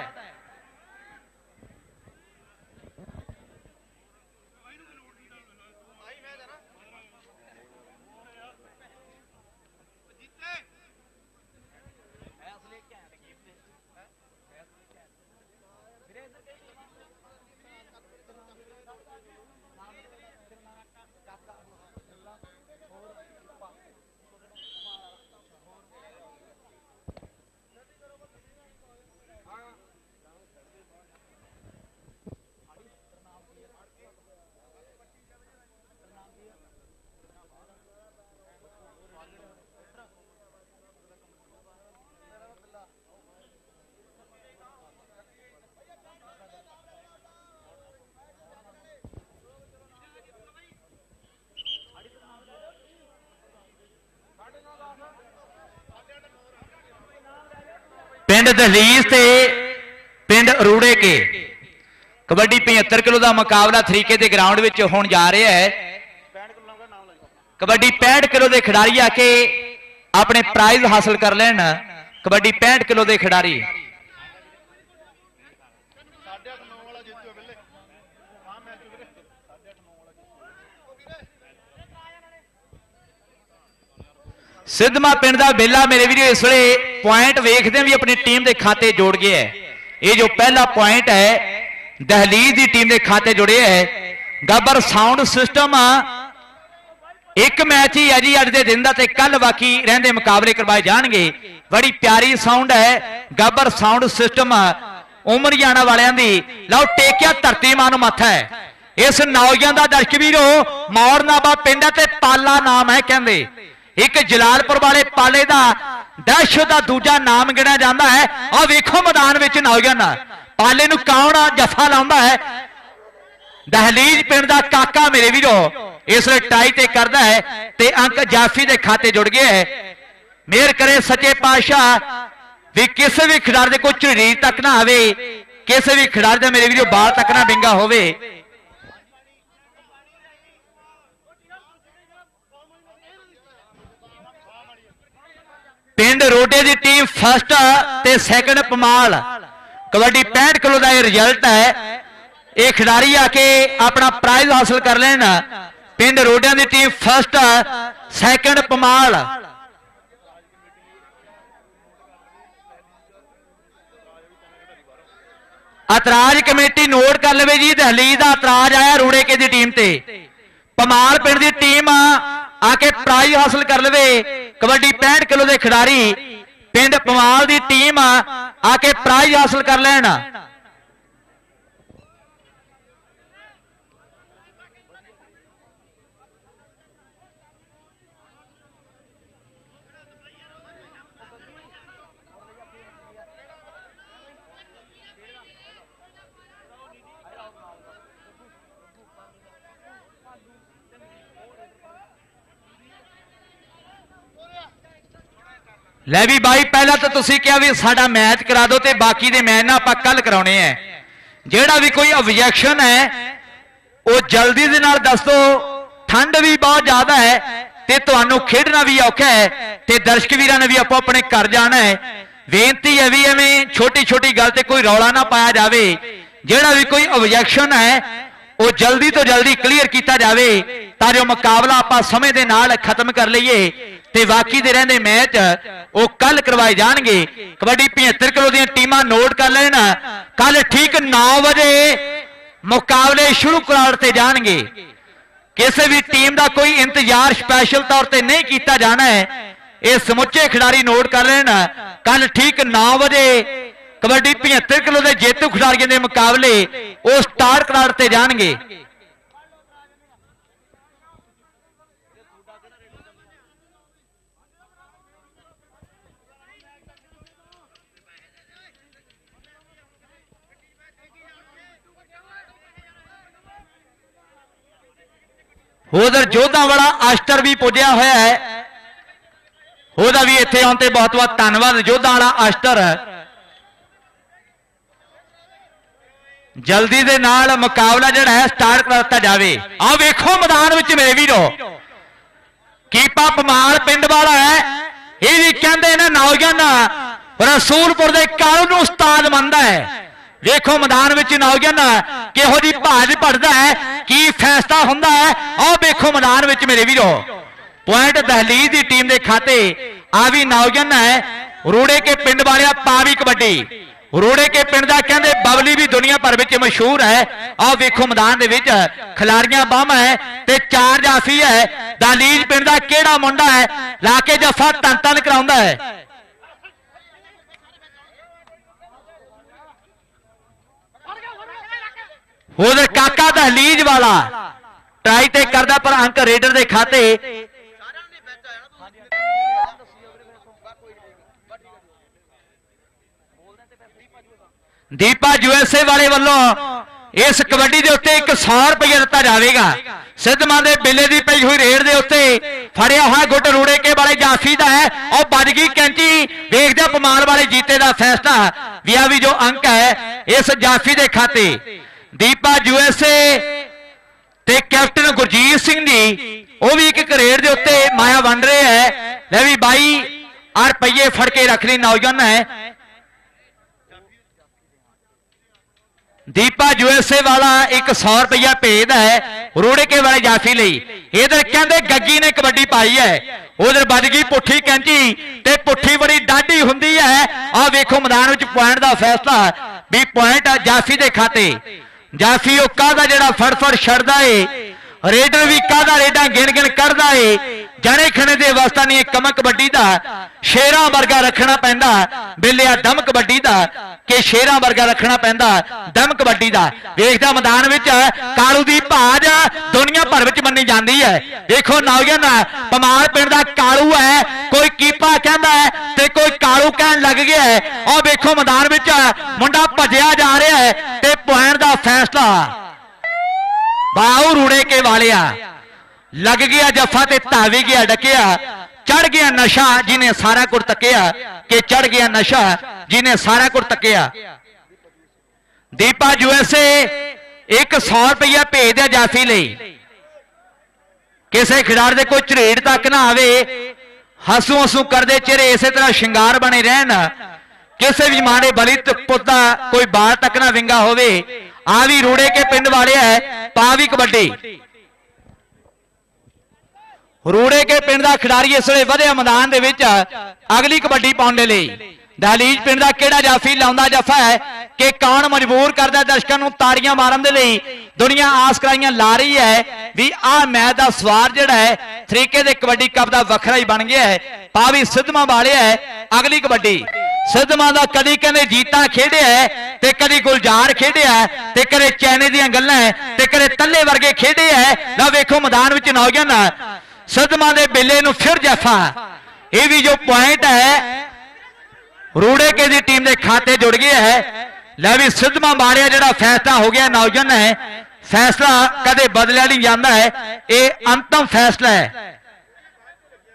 है ਪਿੰਡ ਦਹਲੀਜ਼ ਤੇ ਪਿੰਡ ਅਰੂੜੇ ਕੇ। ਕਬੱਡੀ 75 ਕਿਲੋ ਦਾ ਮੁਕਾਬਲਾ ਥਰੀਕੇ ਦੇ ਗਰਾਊਂਡ ਵਿੱਚ ਹੋਣ ਜਾ ਰਿਹਾ ਹੈ। ਕਬੱਡੀ 65 ਕਿਲੋ ਦੇ ਖਿਡਾਰੀ ਆ ਕੇ ਆਪਣੇ ਪ੍ਰਾਈਜ਼ ਹਾਸਲ ਕਰ ਲੈਣ। ਕਬੱਡੀ 65 ਕਿਲੋ ਦੇ ਖਿਡਾਰੀ। ਸਿੱਧਮਾ ਪਿੰਡ ਦਾ ਬੇਲਾ ਮੇਰੇ ਵੀਰੋ, ਇਸ ਵੇਲੇ ਪੁਆਇੰਟ ਵੇਖਦੇ ਵੀ ਆਪਣੀ ਟੀਮ ਦੇ ਖਾਤੇ ਜੋੜ ਗਿਆ ਹੈ। ਇਹ ਜੋ ਪਹਿਲਾ ਪੁਆਇੰਟ ਹੈ, ਦਹਲੀਜ਼ ਦੀ ਟੀਮ ਦੇ ਖਾਤੇ ਜੁੜਿਆ ਹੈ। ਗੱਬਰ ਸਾਊਂਡ ਸਿਸਟਮ ਇੱਕ ਮੈਚ ਹੀ ਹੈ ਜੀ ਅੱਜ ਦੇ ਦਿਨ ਦਾ ਤੇ ਕੱਲ ਬਾਕੀ ਰਹਿੰਦੇ ਮੁਕਾਬਲੇ ਕਰਵਾਏ ਜਾਣਗੇ। ਬੜੀ ਪਿਆਰੀ ਸਾਊਂਡ ਹੈ, ਗਾਬਰ ਸਾਊਂਡ ਸਿਸਟਮ ਉਮਰ ਉਮਰੀਆਣਾ ਵਾਲਿਆਂ ਦੀ। ਲਓ, ਟੇਕਿਆ ਧਰਤੀ ਮਾਂ ਨੂੰ ਮੱਥਾ ਹੈ। ਇਸ ਨੌਜਵਾਨ ਦਾ ਦਰਸ਼ਕ ਵੀਰੋ, ਮੌੜਨਾਬਾ ਪਿੰਡ ਹੈ ਤੇ ਪਾਲਾ ਨਾਮ ਹੈ ਕਹਿੰਦੇ। ਇੱਕ ਜਲਾਲਪੁਰ ਵਾਲੇ ਪਾਲੇ ਦਾ ਦਹਿਸ਼ਤ ਦਾ ਦੂਜਾ ਨਾਮ ਗਿਣਿਆ ਜਾਂਦਾ ਹੈ। ਆ ਵੇਖੋ ਮੈਦਾਨ ਵਿੱਚ ਨੌਜਵਾਨ ਪਾਲੇ ਨੂੰ ਕੌਣ ਜਫਾ ਲਾਉਂਦਾ ਹੈ? ਦਹਲੀਜ਼ ਪਿੰਡ ਦਾ ਕਾਕਾ ਮੇਰੇ ਵੀਰੋ, ਇਸ ਟਾਈ ਤੇ ਕਰਦਾ ਹੈ ਤੇ ਅੰਕ ਜਾਫੀ ਦੇ ਖਾਤੇ ਜੁੜ ਗਿਆ ਹੈ। ਮਿਹਰ ਕਰੇ ਸੱਚੇ ਪਾਤਸ਼ਾਹ, ਵੀ ਕਿਸੇ ਵੀ ਖਿਡਾਰੀ ਦੇ ਕੋਈ ਝਰੀਰ ਤੱਕ ਨਾ ਆਵੇ, ਕਿਸੇ ਵੀ ਖਿਡਾਰੀ ਦਾ ਮੇਰੇ ਵੀਰੋ, ਬਾਲ ਤੱਕ ਨਾ ਵਿੰਗਾ ਹੋਵੇ। ਪਿੰਡ ਰੋਡੇ ਦੀ ਟੀਮ ਫਸਟ ਤੇ ਸੈਕੰਡ ਪਮਾਲ। ਕਬੱਡੀ 65 ਕਿਲੋ ਦਾ ਇਹ ਰਿਜ਼ਲਟ ਹੈ ਇਹ ਖਿਡਾਰੀ ਆ ਕੇ ਆਪਣਾ ਪ੍ਰਾਈਜ਼ ਹਾਸਲ ਕਰ ਲੈਣ। ਪਿੰਡ ਰੋਡਿਆਂ ਦੀ ਟੀਮ ਫਸਟ ਸੈਕੰਡ ਪਮਾਲ। ਇਤਰਾਜ਼ ਕਮੇਟੀ ਨੋਟ ਕਰ ਲਵੇ ਜੀ, ਦਹਲੀਜ਼ ਦਾ ਇਤਰਾਜ਼ ਆਇਆ ਰੋੜੇ ਕੇ ਦੀ ਟੀਮ ਤੇ। ਪਮਾਲ ਪਿੰਡ ਦੀ ਟੀਮ ਆ ਕੇ ਪ੍ਰਾਈਜ਼ ਹਾਸਲ ਕਰ ਲਵੇ। ਕਬੱਡੀ 65 ਕਿਲੋ ਦੇ ਖਿਡਾਰੀ ਪਿੰਡ ਪਮਾਲ ਦੀ ਟੀਮ ਆ ਕੇ ਪ੍ਰਾਈਜ਼ ਹਾਸਲ ਕਰ ਲੈਣ। ਲੈ ਵੀ ਬਾਈ, ਪਹਿਲਾਂ ਤਾਂ ਤੁਸੀਂ ਕਿਹਾ ਵੀ ਸਾਡਾ ਮੈਚ ਕਰਾ ਦਿਓ ਤੇ ਬਾਕੀ ਦੇ ਮੈਚ ਨਾ ਆਪਾਂ ਕੱਲ ਕਰਾਉਣੇ ਐ। ਜਿਹੜਾ ਵੀ ਕੋਈ ਆਬਜੈਕਸ਼ਨ ਹੈ ਉਹ ਜਲਦੀ ਦੇ ਨਾਲ ਦੱਸ। ਦਿਓ ਠੰਡ ਵੀ ਬਹੁਤ ਜ਼ਿਆਦਾ ਹੈ ਤੇ ਤੁਹਾਨੂੰ ਖੇਡਣਾ ਵੀ ਔਖਾ ਹੈ ਤੇ ਦਰਸ਼ਕ ਵੀਰਾਂ ਨੇ ਵੀ ਆਪੋ ਆਪਣੇ ਘਰ ਜਾਣਾ ਹੈ ਬੇਨਤੀ ਹੈ ਵੀ ਐਵੇਂ ਛੋਟੀ ਛੋਟੀ ਗੱਲ ਤੇ ਕੋਈ ਰੌਲਾ ਨਾ ਪਾਇਆ ਜਾਵੇ। ਜਿਹੜਾ ਵੀ ਕੋਈ ਆਬਜੈਕਸ਼ਨ ਹੈ ਉਹ ਜਲਦੀ ਤੋਂ ਜਲਦੀ ਕਲੀਅਰ ਕੀਤਾ ਜਾਵੇ। ਤਾਂ ਜੋ ਮੁਕਾਬਲਾ ਆਪਾਂ ਸਮੇਂ ਦੇ ਨਾਲ ਖਤਮ ਕਰ ਲਈਏ ਤੇ ਬਾਕੀ ਦੇ ਰਹਿੰਦੇ ਮੈਚ ਉਹ ਕੱਲ ਕਰਵਾਏ ਜਾਣਗੇ। ਕਬੱਡੀ 75 ਕਿਲੋ ਦੀਆਂ ਟੀਮਾਂ ਨੋਟ ਕਰ ਲੈਣ। ਕੱਲ ਠੀਕ 9 ਵਜੇ ਮੁਕਾਬਲੇ ਸ਼ੁਰੂ ਕਰਾ ਤੇ ਜਾਣਗੇ। ਕਿਸੇ ਵੀ ਟੀਮ ਦਾ ਕੋਈ ਇੰਤਜ਼ਾਰ ਸਪੈਸ਼ਲ ਤੌਰ ਤੇ ਨਹੀਂ ਕੀਤਾ ਜਾਣਾ ਹੈ। ਇਹ ਸਮੁੱਚੇ ਖਿਡਾਰੀ ਨੋਟ ਕਰ ਲੈਣ। ਕੱਲ ਠੀਕ 9 ਵਜੇ ਕਬੱਡੀ 75 ਕਿਲੋ ਦੇ ਜੇਤੂ ਖਿਡਾਰੀਆਂ ਦੇ ਮੁਕਾਬਲੇ ਉਹ ਸਟਾਰ ਕਰਾਰ ਤੇ ਜਾਣਗੇ। ਉਧਰ ਜੋਧਾ ਵਾਲਾ ਆਸਟਰ ਵੀ ਪੁੱਜਿਆ ਹੋਇਆ ਹੈ। ਉਹਦਾ ਵੀ ਇੱਥੇ ਆਉਣ ਤੇ ਬਹੁਤ ਬਹੁਤ ਧੰਨਵਾਦ। ਜੋਧਾ ਵਾਲਾ ਆਸਟਰ ਜਲਦੀ ਦੇ ਨਾਲ ਮੁਕਾਬਲਾ ਜਿਹੜਾ ਹੈ ਸਟਾਰਟ ਕਰ ਦਿੱਤਾ ਜਾਵੇ। ਆਹ ਵੇਖੋ ਮੈਦਾਨ ਵਿੱਚ ਮੇਰੇ ਵੀਰੋ। ਕੀਪਾ ਪਮਾਲ ਪਿੰਡ ਵਾਲਾ ਹੈ। ਇਹ ਵੀ ਕਹਿੰਦੇ ਨੇ ਨੌਜਵਾਨ, ਰਸੂਲਪੁਰ ਦੇ ਕਾਲੂ ਨੂੰ ਉਸਤਾਦ ਮੰਨਦਾ ਹੈ। ਵੇਖੋ ਮੈਦਾਨ ਵਿੱਚ ਨੌਜਵਾਨ ਕਿਹੋ ਜੀ ਭਾਜ ਭੜਦਾ ਹੈ, ਕੀ ਫੈਸਲਾ ਹੁੰਦਾ ਹੈ, ਆਹ ਵੇਖੋ ਮੈਦਾਨ ਵਿੱਚ ਮੇਰੇ ਵੀਰੋ। ਪੁਆਇੰਟ ਦਹਲੀਜ਼ ਦੀ ਟੀਮ ਦੇ ਖਾਤੇ ਆ ਵੀ ਨੌਜਵਾਨ ਹੈ ਰੋੜੇ ਕੇ ਪਿੰਡ ਵਾਲਿਆ ਪਾਵੀ ਕਬੱਡੀ। ਰੋੜੇ ਕੇ ਪਿੰਡ ਦਾ ਕਹਿੰਦੇ ਬਬਲੀ ਵੀ ਦੁਨੀਆ ਭਰ ਵਿੱਚ ਮਸ਼ਹੂਰ ਹੈ। ਆਹ ਵੇਖੋ ਮੈਦਾਨ ਦੇ ਵਿੱਚ ਖਿਲਾੜੀਆਂ ਬਾਹਮ ਹੈ ਤੇ ਚਾਰ ਜਾਫੀ ਹੈ। ਦਹਲੀਜ਼ ਪਿੰਡ ਦਾ ਕਿਹੜਾ ਮੁੰਡਾ ਹੈ? ਲਾ ਕੇ ਜੱਫਾ ਤਨ ਤਨ ਕਰਾਉਂਦਾ ਹੈ। ਉਹਦੇ ਕਾਕਾ ਦਹਲੀਜ਼ ਵਾਲਾ। ਟਰਾਈ ਤੇ ਕਰਦਾ ਪਰ ਅੰਕ ਰੇਡਰ ਦੇ ਖਾਤੇ। ਦੀਪਾ ਯੂਐਸਏ ਵਾਲੇ ਵੱਲੋਂ ਇਸ ਕਬੱਡੀ ਦੇ ਉੱਤੇ 100 ਰੁਪਏ ਦਿੱਤਾ ਜਾਵੇਗਾ। ਸਿੱਧਮਾਂ ਦੇ ਬਿੱਲੇ ਦੀ ਪਈ ਹੋਈ ਰੇਡ ਦੇ ਉੱਤੇ ਫੜਿਆ ਹੋਇਆ ਗੁੱਟ ਰੂੜੇ ਕੇ ਵਾਲੇ ਜਾਫੀ ਦਾ ਹੈ। ਉਹ ਵੱਜ ਗਈ ਕੈਂਚੀ। ਵੇਖਦੇ ਪਮਾਲ ਵਾਲੇ ਜੀਤੇ ਦਾ ਫੈਸਲਾ। ਵੀ ਆ ਵੀ ਜੋ ਅੰਕ ਹੈ, ਇਸ ਜਾਫੀ ਦੇ ਖਾਤੇ। ਦੀਪਾ ਯੂਐਸਏ ਤੇ ਕੈਪਟਨ ਗੁਰਜੀਤ ਸਿੰਘ ਜੀ ਉਹ ਵੀ ਇੱਕ ਕਰੇਡ ਦੇ ਉੱਤੇ ਮਾਇਆ ਬਣ ਰਹੇ ਹੈ। ਲੈ ਵੀ ਬਾਈ ਆ ਰੁਪਈਏ ਫੜ ਕੇ ਰੱਖ ਲਈ, ਨੌਜਵਾਨ ਹੈ। ਦੀਪਾ ਯੂਐਸਏ ਵਾਲਾ 100 ਰੁਪਇਆ ਭੇਜਦਾ ਹੈ ਰੋੜੇ ਕੇ ਵਾਲੇ ਜਾਫੀ ਲਈ। ਇਧਰ ਕਹਿੰਦੇ ਗੱਗੀ ਨੇ ਕਬੱਡੀ ਪਾਈ ਹੈ। ਉਧਰ ਵੱਜ ਗਈ ਪੁੱਠੀ ਕੈਂਚੀ ਤੇ ਪੁੱਠੀ ਬੜੀ ਡਾਢੀ ਹੁੰਦੀ ਹੈ। ਆ ਵੇਖੋ ਮੈਦਾਨ ਵਿੱਚ ਪੁਆਇੰਟ ਦਾ ਫੈਸਲਾ ਵੀ ਪੁਆਇੰਟ ਜਾਫੀ ਦੇ ਖਾਤੇ। ਜਾਫੀ ਉਹ ਕਾਹਦਾ ਜਿਹੜਾ ਫੜ ਫੜ ਛੱਡਦਾ ਏ? ਰੇਡਰ ਵੀ ਕਾਹਦਾ ਰੇਡਾਂ ਗਿਣ ਗਿਣ ਕਰਦਾ ਏ? ਜਣੇ ਖਣੇ ਦੇ ਅਵਸਥਾ ਨਹੀਂ ਕਮ ਕਬੱਡੀ ਦਾ ਸ਼ੇਰਾਂ ਵਰਗਾ ਰੱਖਣਾ ਪੈਂਦਾ ਬਿੱਲਿਆ ਦਮ ਕਬੱਡੀ ਦਾ ਕਿ ਸ਼ੇਰਾਂ ਵਰਗਾ ਰੱਖਣਾ ਪੈਂਦਾ ਦਮ ਕਬੱਡੀ ਦਾ ਵੇਖਦਾ ਮੈਦਾਨ ਵਿੱਚ ਕਾਲੂ ਦੀ ਭਾਜ ਦੁਨੀਆ ਭਰ ਵਿੱਚ ਮੰਨੀ ਜਾਂਦੀ ਹੈ। ਦੇਖੋ ਨੌਜਵਾਨ ਪਮਾਲ ਪਿੰਡ ਦਾ ਕਾਲੂ ਹੈ। ਕੋਈ ਕੀਪਾ ਕਹਿੰਦਾ ਹੈ ਤੇ ਕੋਈ ਕਾਲੂ ਕਹਿਣ ਲੱਗ ਗਿਆ ਹੈ। ਆਹ ਵੇਖੋ ਮੈਦਾਨ ਵਿੱਚ ਮੁੰਡਾ ਭੱਜਿਆ ਜਾ ਰਿਹਾ ਹੈ ਤੇ ਪੁਆਇੰਟ ਦਾ ਫੈਸਲਾ। ਬਾਉ ਰੂੜੇ ਕੇ ਵਾਲਿਆ। ਲੱਗ ਗਿਆ ਜੱਫਾ ਤੇ ਧਾਵੀ ਗਿਆ ਡਕਿਆ। ਚੜ ਗਿਆ ਨਸ਼ਾ ਜਿਹਨੇ ਸਾਰਾ ਕੁੜ ਤੱਕਿਆ। ਕਿ ਚੜ ਗਿਆ ਨਸ਼ਾ ਜਿਹਨੇ ਸਾਰਾ ਕੁੜ ਤੱਕਿਆ। ਦੀਪਾ ਯੂਐਸਏ 100 ਰੁਪਇਆ ਭੇਜ ਦਿਆ ਜਾਫੀ ਲਈ। ਕਿਸੇ ਖਿਡਾਰੀ ਦੇ ਕੋਈ ਝਰੇੜ ਤੱਕ ਨਾ ਆਵੇ। ਹਸੂ ਹਸੂ ਕਰਦੇ ਚਿਹਰੇ ਇਸੇ ਤਰ੍ਹਾਂ ਸ਼ਿੰਗਾਰ ਬਣੇ ਰਹਿਣ। ਕਿਸੇ ਵੀ ਮਾੜੇ ਬਲਿਤ ਤ- ਕੋਈ ਬਾਲ ਤੱਕ ਨਾ ਵਿੰਗਾ ਹੋਵੇ। ਆ ਵੀ ਰੂੜੇ ਕੇ ਪਿੰਡ ਵਾਲਿਆ ਹੈ, ਪਾ ਵੀ ਕਬੱਡੀ। ਰੂੜੇ ਕੇ ਪਿੰਡ ਦਾ ਖਿਡਾਰੀ ਇਸ ਵੇਲੇ ਵਧਿਆ ਮੈਦਾਨ ਦੇ ਵਿੱਚ, ਅਗਲੀ ਕਬੱਡੀ ਪਾਉਣ ਦੇ ਲਈ। ਦਹਲੀਜ ਪਿੰਡ ਦਾ ਕਿਹੜਾ ਜਾਫੀ ਲਾਉਂਦਾ ਜਫਾ ਹੈ ਕਿ ਕੌਣ ਮਜਬੂਰ ਕਰਦਾ ਦਰਸ਼ਕਾਂ ਨੂੰ ਤਾੜੀਆਂ ਮਾਰਨ ਦੇ ਲਈ? ਦੁਨੀਆ ਆਸ ਕਰਾਈਆਂ ਲਾ ਰਹੀ ਹੈ ਵੀ ਆਹ ਮੈਚ ਦਾ ਸਵਾਰ ਜਿਹੜਾ ਹੈ, ਤਰੀਕੇ ਦੇ ਕਬੱਡੀ ਕੱਪ ਦਾ ਵੱਖਰਾ ਹੀ ਬਣ ਗਿਆ ਹੈ। ਪਾਵੀ ਸਿੱਧਮਾ ਵਾਲਿਆ ਹੈ, ਅਗਲੀ ਕਬੱਡੀ। ਸਿੱਧਮਾ ਦਾ ਕਦੀ ਕਹਿੰਦੇ ਜੀਤਾ ਖੇਡਿਆ ਤੇ ਕਦੀ ਗੁਲਜ਼ਾਰ ਖੇਡਿਆ ਤੇ ਕਦੇ ਚੈਨੇ ਦੀਆਂ ਗੱਲਾਂ ਤੇ ਕਦੇ ਤੱਲੇ ਵਰਗੇ ਖੇਡੇ ਹੈ। ਨਾ ਵੇਖੋ ਮੈਦਾਨ ਵਿੱਚ ਨੌਜਵਾਨ ਸਦਮਾ ਦੇ ਬੇਲੇ ਨੂੰ ਫਿਰ ਜਫਾ। ਇਹ ਵੀ ਜੋ ਪੁਆਇੰਟ ਹੈ, ਰੂੜੇ ਕੇ ਦੀ ਟੀਮ ਦੇ ਖਾਤੇ ਜੁੜ ਗਿਆ ਹੈ। ਲੈ ਵੀ ਸਿੱਧਮਾ ਮਾਰਿਆ ਜਿਹੜਾ ਫੈਸਲਾ ਹੋ ਗਿਆ, ਨੌਜਵਾਨ ਹੈ। ਫੈਸਲਾ ਕਦੇ ਬਦਲਿਆ ਨਹੀਂ ਜਾਂਦਾ ਹੈ। ਇਹ ਅੰਤਮ ਫੈਸਲਾ ਹੈ।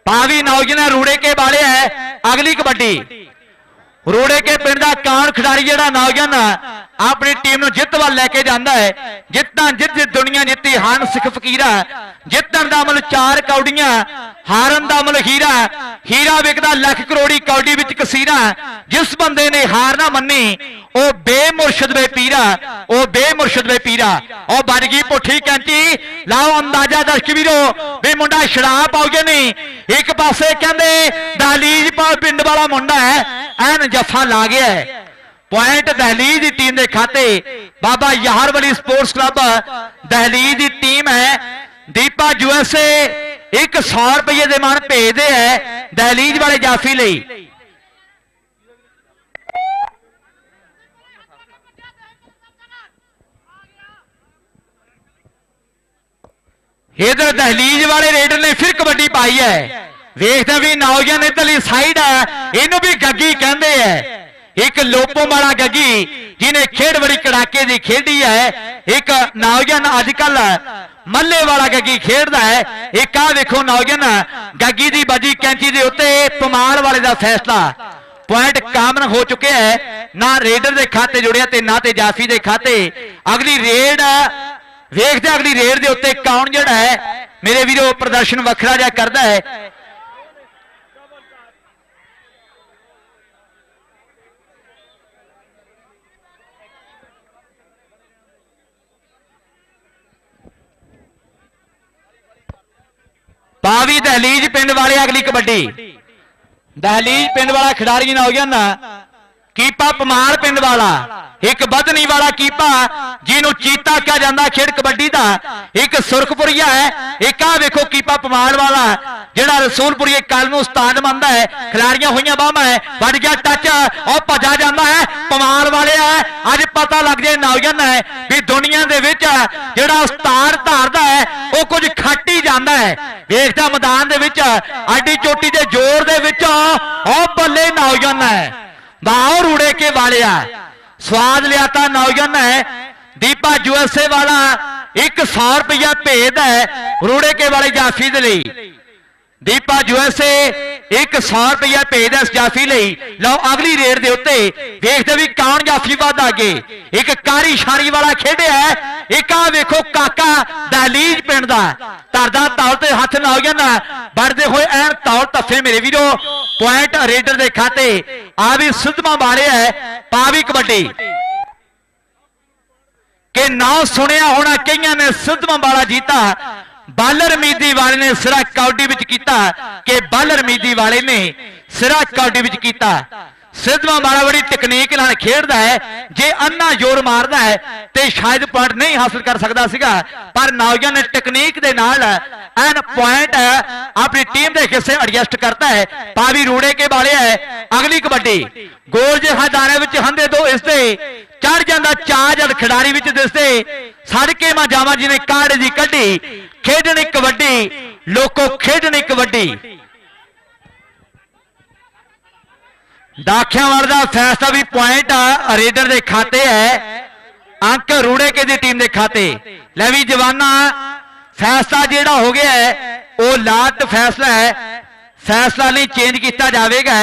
ਪਾਵੀ ਨੌਜਵਾਨ ਰੂੜੇ ਕੇ ਵਾਲਿਆ ਹੈ। ਅਗਲੀ ਕਬੱਡੀ। ਰੂੜੇ ਕੇ ਪਿੰਡ ਦਾ ਕਾਨ ਖਿਡਾਰੀ ਜਿਹੜਾ ਨੌਜਵਾਨ ਆਪਣੀ ਟੀਮ ਨੂੰ ਜਿੱਤ ਵੱਲ ਲੈ ਕੇ ਜਾਂਦਾ ਹੈ। ਜਿੱਤਾਂ ਜਿੱਤ ਜਿੱਤ ਦੁਨੀਆ ਜਿੱਤੀ ਹਾਨ ਸਿੱਖ ਫਕੀਰਾ ਜਿੱਤਣ ਦਾ ਮੁੱਲ ਚਾਰ ਕੌਡੀਆਂ, ਹਾਰਨ ਦਾ ਮੁੱਲ ਹੀਰਾ ਹੀਰਾ ਵਿਕਦਾ ਲੱਖ ਕਰੋੜੀ ਕੌਡੀ ਵਿੱਚ ਕਸੀਰਾ ਜਿਸ ਬੰਦੇ ਨੇ ਹਾਰ ਨਾ ਮੰਨੀ, ਉਹ ਬੇਮੁਰਸ਼ਦ ਵੇ ਪੀਰਾ ਉਹ ਬੇਮੁਰਸ਼ਦ ਵੇ ਪੀਰਾ ਉਹ ਬਣ ਗਈ ਪੁੱਠੀ ਕੈਂਚੀ। ਲਾਓ ਅੰਦਾਜ਼ਾ ਦਰਸ਼ਕ ਵੀਰੋ ਵੀ ਮੁੰਡਾ ਸ਼ਰਾਬ ਪਾਉਗੇ ਨਹੀਂ। ਇੱਕ ਪਾਸੇ ਕਹਿੰਦੇ ਦਹਲੀਜ ਪਿੰਡ ਵਾਲਾ ਮੁੰਡਾ ਹੈ। ਐਨ ਜੱਫਾ ਲਾ ਗਿਆ ਹੈ। ਪੁਆਇੰਟ ਦਹਲੀਜ ਦੀ ਟੀਮ ਦੇ ਖਾਤੇ। ਬਾਬਾ ਯਾਰ ਵਲੀ ਸਪੋਰਟਸ ਕਲੱਬ, ਦਹਲੀਜ ਦੀ ਟੀਮ ਹੈ। ਦੀਪਾ ਯੂਐਸਏ 100 ਰੁਪਏ ਦੇ ਮਾਨ ਭੇਜਦੇ ਹੈ ਦਹਲੀਜ ਵਾਲੇ ਜਾਫੀ ਲਈ। ਇਧਰ ਦਹਲੀਜ ਵਾਲੇ ਰੇਡਰ ਨੇ ਫਿਰ ਕਬੱਡੀ ਪਾਈ ਹੈ। ਵੇਖਦੇ ਵੀ ਨੌਜਵਾਨ ਇਧਰਲੀ ਸਾਈਡ ਹੈ। ਇਹਨੂੰ ਵੀ ਗੱਗੀ ਕਹਿੰਦੇ ਹੈ। ਇੱਕ ਲੋਪੋ ਵਾਲਾ ਗੱਗੀ ਜਿਹਨੇ ਖੇਡ ਬੜੀ ਕੜਾਕੇ ਦੀ ਖੇਡੀ ਹੈ। ਇੱਕ ਨੌਜਵਾਨ ਅੱਜ ਕੱਲ ਮੱਲੇ ਵਾਲਾ ਗੱਗੀ ਖੇਡਦਾ ਹੈ। ਇੱਕ ਆ ਵੇਖੋ ਨੌਜਵਾਨ ਗੱਗੀ ਦੀ ਬਾਜੀ ਕੈਂਚੀ ਦੇ ਉੱਤੇ, ਪਮਾਲ ਵਾਲੇ ਦਾ ਫੈਸਲਾ। ਪੁਆਇੰਟ ਕਾਮਨ ਹੋ ਚੁੱਕਿਆ ਹੈ। ਨਾ ਰੇਡਰ ਦੇ ਖਾਤੇ ਜੁੜਿਆ ਤੇ ਨਾ ਤੇ ਜਾਫੀ ਦੇ ਖਾਤੇ। ਅਗਲੀ ਰੇਡ, ਵੇਖਦੇ ਅਗਲੀ ਰੇਡ ਦੇ ਉੱਤੇ ਕੌਣ ਜਿਹੜਾ ਹੈ। ਮੇਰੇ ਵੀਰੋ, ਪ੍ਰਦਰਸ਼ਨ ਵੱਖਰਾ ਜਿਹਾ ਕਰਦਾ ਹੈ। ਬਾਵੀ ਦਹਲੀਜ ਪਿੰਡ ਵਾਲੇ ਅਗਲੀ ਕਬੱਡੀ। ਦਹਲੀਜ ਪਿੰਡ ਵਾਲਾ ਖਿਡਾਰੀ ਨਾ ਹੋ ਗਿਆ ਨਾ ਕੀਪਾ ਪਮਾਲ ਪਿੰਡ ਵਾਲਾ। ਇੱਕ ਬਦਨੀ ਵਾਲਾ ਕੀਪਾ, ਜਿਹਨੂੰ ਚੀਤਾ ਕਿਹਾ ਜਾਂਦਾ ਖੇਡ ਕਬੱਡੀ ਦਾ। ਇੱਕ ਸੁਰਖਪੁਰੀਆ ਹੈ, ਇੱਕ ਆ ਵੇਖੋ ਕੀਪਾ ਪਮਾਲ ਵਾਲਾ, ਜਿਹੜਾ ਰਸੂਲਪੁਰੀਏ ਕੱਲ ਨੂੰ ਉਸਤਾਦ ਮੰਨਦਾ ਹੈ। ਖਿਲਾੜੀਆਂ ਹੋਈਆਂ ਬਾਹਾਂ ਹੈ ਵੱਜ ਗਿਆ ਟੱਚ ਉਹ ਭੱਜਾ ਜਾਂਦਾ ਹੈ ਪਮਾਲ ਵਾਲਿਆ ਅੱਜ ਪਤਾ ਲੱਗ ਜੇ ਨੌਜਵਾਨ ਹੈ ਵੀ ਦੁਨੀਆ ਦੇ ਵਿੱਚ ਜਿਹੜਾ ਉਸਤਾਦ ਧਾਰਦਾ ਹੈ, ਉਹ ਕੁਝ ਖੱਟ ਹੀ ਜਾਂਦਾ ਹੈ। ਵੇਖਦਾ ਮੈਦਾਨ ਦੇ ਵਿੱਚ, ਆਡੀ ਚੋਟੀ ਦੇ ਜ਼ੋਰ ਦੇ ਵਿੱਚ, ਉਹ ਬੱਲੇ ਰੂੜੇ ਕੇ ਸਵਾਦ ਲਿਆ ਤਾਂ ਨੌਜਵਾਨ ਹੈ। ਦੀਪਾ ਯੂਐਸਏ ਵਾਲਾ 100 ਰੁਪਇਆ ਭੇਦ ਹੈ ਰੂੜੇ ਕੇ ਵਾਲੇ ਜਾਫੀ ਦੇ ਲਈ। ਦੀਪਾ ਯੂਐਸਏ 100 ਰੁਪਇਆ ਭੇਜਦਾ ਇਸ ਜਾਫੀ ਲਈ। ਲਓ, ਅਗਲੀ ਰੇਡ ਦੇ ਉੱਤੇ ਵੇਖਦੇ ਵੀ ਕੌਣ ਜਾਫੀ ਵੱਧ ਅੱਗੇ। ਇੱਕ ਕਾਰੀ ਸ਼ਾਰੀ ਵਾਲਾ ਖੇਡਿਆ ਇੱਕ ਆ ਵੇਖੋ, ਕਾਕਾ ਦਹਲੀਜ ਪਿੰਡ ਦਾ। ਧਰਦਾ ਤੌਲ ਤੇ ਹੱਥ ਨਾ ਹੋ ਜਾਂਦਾ। ਨਾ ਵੜਦੇ ਹੋਏ ਐਨ ਤੌਲ ਤੱਫੇ ਮੇਰੇ ਵੀਰੋ। ਪੁਆਇੰਟ ਰੇਡਰ ਦੇ ਖਾਤੇ। ਆ ਵੀ ਸੁਧਮਾ ਵਾਲੇ ਹੈ। ਪਾ ਵੀ ਕਬੱਡੀ। ਕਿ ਨਾਂ ਸੁਣਿਆ ਹੋਣਾ ਕਈਆਂ ਨੇ ਸਿੱਧਵਾਂ ਵਾਲਾ ਜੀਤਾ। ਬਾਲਰ ਮੀਦੀ ਵਾਲੇ ਨੇ ਸਿਰਾ ਕੌਡੀ ਵਿੱਚ ਕੀਤਾ ਕਿ ਬਾਲਰ ਮੀਦੀ ਵਾਲੇ ਨੇ ਸਿਰਾ ਕੌਡੀ ਵਿੱਚ ਕੀਤਾ। ਸਿੱਧਵਾਂ ਵਾਲਾ ਬੜੀ ਤਕਨੀਕ ਨਾਲ ਖੇਡਦਾ ਹੈ, ਜੇ ਅੰਨਾ ਜ਼ੋਰ ਮਾਰਦਾ ਹੈ, ਤੇ ਸ਼ਾਇਦ ਪੁਆਇੰਟ ਨਹੀਂ ਹਾਸਲ ਕਰ ਸਕਦਾ ਸੀਗਾ। ਪਰ ਨੌਜਵਾਨ ਨੇ ਟੈਕਨੀਕ ਦੇ ਨਾਲ ਐਨ ਪੁਆਇੰਟ ਆਪਣੀ ਟੀਮ ਦੇ ਹਿੱਸੇ ਐਡਜਸਟ ਕਰਤਾ ਹੈ। ਪਾਵੀ ਰੂੜੇ ਕੇ ਵਾਲਿਆ ਹੈ। ਅਗਲੀ ਕਬੱਡੀ। ਗੋਲ ਜੇ ਹਦਾਰੇ ਵਿੱਚ ਹੰਦੇ ਦੋ ਇਸ ਦੇ ਚੜ ਜਾਂਦਾ ਚਾਹ ਜਦ ਖਿਡਾਰੀ ਵਿੱਚ ਦਿਸਦੇ ਸੜਕੇ ਮਾ ਜਾਵਾਂ ਜਿਹਨੇ ਕਾੜ ਦੀ ਕੱਢੀ। ਖੇਡਣੀ ਕਬੱਡੀ। ਲੋਕੋ ਖੇਡਣੀ ਕਬੱਡੀ। ਦਾਖਿਆਂਵਾਲ ਦਾ ਫੈਸਲਾ ਵੀ ਪੁਆਇੰਟ ਆ, ਰੇਡਰ ਦੇ ਖਾਤੇ ਹੈ, ਅੰਕ ਰੂੜੇਕੇ ਦੀ ਟੀਮ ਦੇ ਖਾਤੇ। ਲੈ ਵੀ ਜਵਾਨਾ, ਫੈਸਲਾ ਜਿਹੜਾ ਹੋ ਗਿਆ ਹੈ, ਉਹ ਲਾਟ ਫੈਸਲਾ ਹੈ। ਫੈਸਲਾ ਨਹੀਂ ਚੇਂਜ ਕੀਤਾ ਜਾਵੇਗਾ।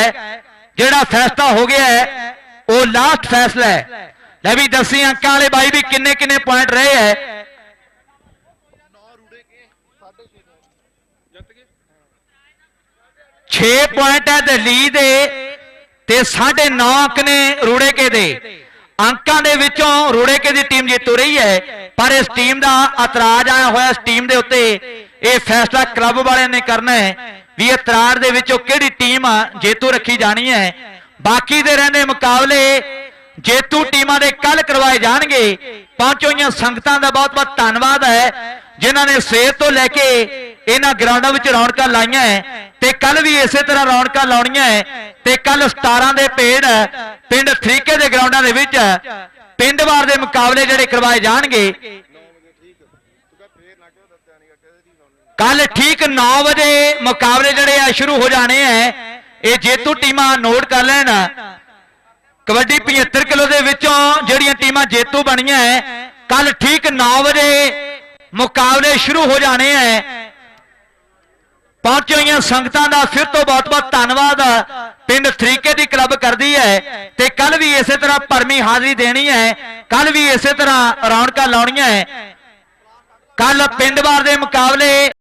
ਜਿਹੜਾ ਫੈਸਲਾ ਹੋ ਗਿਆ ਹੈ, ਉਹ ਲਾਸਟ ਫੈਸਲਾ ਹੈ। ਲੈ ਵੀ ਦੱਸੀ ਅੰਕਾਂ ਵਾਲੇ ਬਾਈ ਵੀ ਕਿੰਨੇ ਕਿੰਨੇ ਪੁਆਇੰਟ ਰਹੇ ਹੈ। ਛੇ ਪੁਆਇੰਟ ਹੈ ਦਿੱਲੀ ਦੇ। ਤੇ 9.5 ਅੰਕ ਨੇ ਰੂੜੇਕੇ ਦੇ। ਅੰਕਾਂ ਦੇ ਵਿੱਚੋਂ ਰੂੜੇਕੇ ਦੀ ਟੀਮ ਜਿੱਤੂ ਰਹੀ ਹੈ, ਪਰ ਇਸ ਟੀਮ ਦਾ ਇਤਰਾਜ਼ ਆਇਆ ਹੋਇਆ ਇਸ ਟੀਮ ਦੇ ਉੱਤੇ। ਇਹ ਫੈਸਲਾ ਕਲੱਬ ਵਾਲਿਆਂ ਨੇ ਕਰਨਾ ਹੈ ਵੀ ਇਤਰਾਜ਼ ਦੇ ਵਿੱਚੋਂ ਕਿਹੜੀ ਟੀਮ ਜੇਤੂ ਰੱਖੀ ਜਾਣੀ ਹੈ। ਬਾਕੀ ਦੇ ਰਹਿੰਦੇ ਮੁਕਾਬਲੇ ਜੇਤੂ ਟੀਮਾਂ ਦੇ ਕੱਲ ਕਰਵਾਏ ਜਾਣਗੇ। ਪਹੁੰਚੋਈਆਂ ਸੰਗਤਾਂ ਦਾ ਬਹੁਤ ਬਹੁਤ ਧੰਨਵਾਦ ਹੈ। ਜਿਨ੍ਹਾਂ ਨੇ ਸਵੇਰ ਤੋਂ ਲੈ ਕੇ ਇਹਨਾਂ ਗਰਾਊਂਡਾਂ ਵਿੱਚ ਰੌਣਕਾਂ ਲਾਈਆਂ ਹੈ ਤੇ ਕੱਲ ਵੀ ਇਸੇ ਤਰ੍ਹਾਂ ਰੌਣਕਾਂ ਲਾਉਣੀਆਂ ਹੈ ਤੇ ਕੱਲ 17 ਦੇ ਪੇੜ ਪਿੰਡ ਥਰੀਕੇ ਦੇ ਗਰਾਊਂਡਾਂ ਦੇ ਵਿੱਚ ਪਿੰਡ ਵਾਰ ਦੇ ਮੁਕਾਬਲੇ ਜਿਹੜੇ ਕਰਵਾਏ ਜਾਣਗੇ। ਕੱਲ ਠੀਕ 9 ਵਜੇ ਮੁਕਾਬਲੇ ਜਿਹੜੇ ਆ ਸ਼ੁਰੂ ਹੋ ਜਾਣੇ ਆ ਇਹ ਜੇਤੂ ਟੀਮਾਂ ਨੋਟ ਕਰ ਲੈਣ। ਕਬੱਡੀ 75 ਕਿਲੋ ਦੇ ਵਿੱਚੋਂ ਜਿਹੜੀਆਂ ਟੀਮਾਂ ਜੇਤੂ ਬਣੀਆਂ ਐ ਕੱਲ ਠੀਕ 9 ਵਜੇ ਮੁਕਾਬਲੇ ਸ਼ੁਰੂ ਹੋ ਜਾਣੇ ਐ। ਪਹੁੰਚ ਹੋਈਆਂ ਸੰਗਤਾਂ ਦਾ ਫਿਰ ਤੋਂ ਬਹੁਤ-ਬਹੁਤ ਧੰਨਵਾਦ। ਪਿੰਡ ਥਰੀਕੇ ਦੀ ਕਲੱਬ ਕਰਦੀ ਹੈ ਤੇ ਕੱਲ ਵੀ ਇਸੇ ਤਰ੍ਹਾਂ ਭਰਮੀ ਹਾਜ਼ਰੀ ਦੇਣੀ ਹੈ ਕੱਲ ਵੀ ਇਸੇ ਤਰ੍ਹਾਂ ਰੌਣਕਾਂ ਲਾਉਣੀਆਂ ਹੈ ਕੱਲ ਪਿੰਡਵਾਰ ਦੇ ਮੁਕਾਬਲੇ